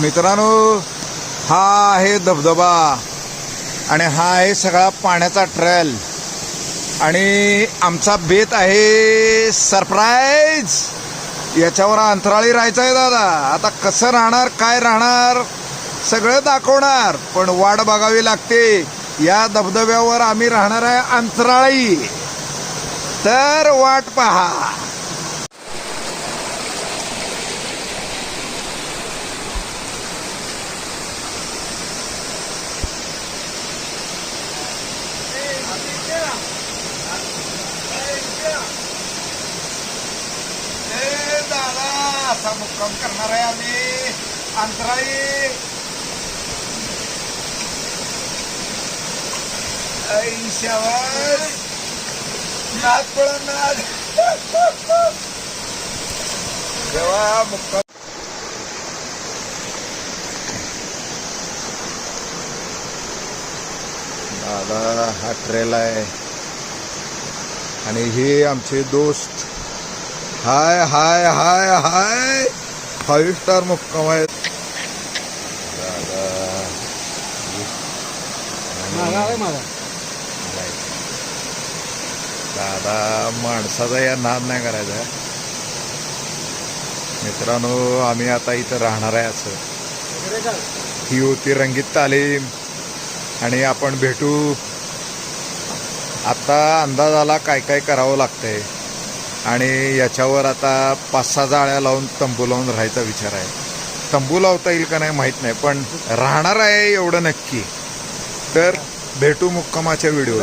मित्रांनो हा आहे धबधबा आणि हा आहे सगळा पाण्याचा ट्रेल आणि आमचा बेत आहे सरप्राईज याच्यावर अंतराळी राहायचं आहे दादा. आता कसं राहणार काय राहणार सगळं दाखवणार. पण वाट बघावी लागते. या धबधब्यावर आम्ही राहणार आहे अंतराळी. तर वाट पहा ए दादा असा मुक्काम करणार आहे आम्ही अंतराळी. ऐशावर नाद पळून नाद जेव्हा मुक्काम. दादा हा ट्रेल आहे. आणि हे आमचे दोस्त हाय हाय हाय हाय. फाईव्ह स्टार मुक्काम आहेत दादा. दादा माणसाचा या नाद नाही करायचा. मित्रांनो आम्ही आता इथं राहणार आहे असं. ही होती रंगीत तालीम. आणि आपण भेटू. आता अंदाज आला काय काय करावं लागतंय. आणि याच्यावर आता पाच सहा जाळ्या लावून तंबू लावून राहायचा विचार आहे. तंबू लावता येईल का नाही माहीत नाही पण राहणार आहे एवढं नक्की. तर भेटू मुक्कामाच्या व्हिडिओ